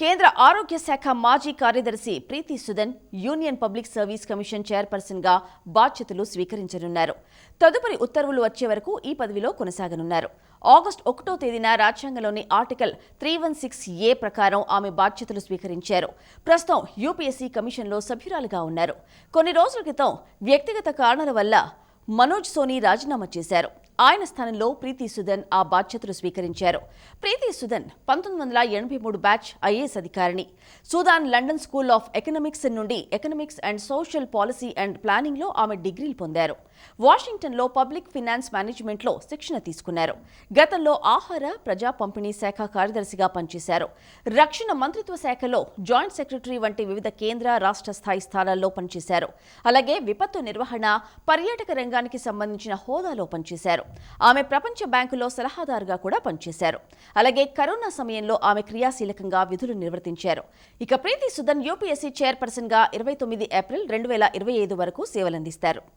కేంద్ర ఆరోగ్య శాఖ మాజీ కార్యదర్శి Preeti Sudan Union Public Service Commission చైర్పర్సన్గా బాధ్యతలు స్వీకరించనున్నారు. తదుపరి ఉత్తర్వులు వచ్చే వరకు ఈ పదవిలో కొనసాగనున్నారు. ఆగస్టు ఒకటో తేదీన రాజ్యాంగంలోని article three one six A ప్రకారం ఆమె బాధ్యతలు స్వీకరించారు. ప్రస్తుతం యూపీఎస్సీ కమిషన్లో సభ్యురాలుగా ఉన్నారు. కొన్ని రోజుల క్రితం వ్యక్తిగత కారణాల వల్ల మనోజ్ సోని రాజీనామా చేశారు. ఆయన స్థానంలో ప్రీతి సుదన్ ఆ బాధ్యతలు స్వీకరించారు. ప్రీతి సుదన్ పంతొమ్మిది వందల ఎనభై మూడు బ్యాచ్ ఐఏఎస్ అధికారిని Sudan London School of Economics నుండి economics and social policy and ప్లానింగ్లో ఆమె డిగ్రీలు పొందారు. వాషింగ్టన్లో పబ్లిక్ ఫినాన్స్ మేనేజ్మెంట్లో శిక్షణ తీసుకున్నారు. గతంలో ఆహార ప్రజా పంపిణీ శాఖ కార్యదర్శిగా పనిచేశారు. రక్షణ మంత్రిత్వ శాఖలో జాయింట్ సెక్రటరీ వంటి వివిధ కేంద్ర రాష్ట్ర స్థాయి స్థానాల్లో పనిచేశారు. అలాగే విపత్తు నిర్వహణ పర్యాటక రంగానికి సంబంధించిన హోదాలో పనిచేశారు. ఆమె ప్రపంచ బ్యాంకులో సలహాదారుగా కూడా పనిచేశారు. అలాగే కరోనా సమయంలో ఆమె క్రియాశీలకంగా విధులు నిర్వర్తించారు. ఇక ప్రీతి సుదన్ యూపీఎస్సీ చైర్పర్సన్గా ఇరవై తొమ్మిది ఏప్రిల్ రెండు వేల ఇరవై ఐదు వరకు సేవలందిస్తారు.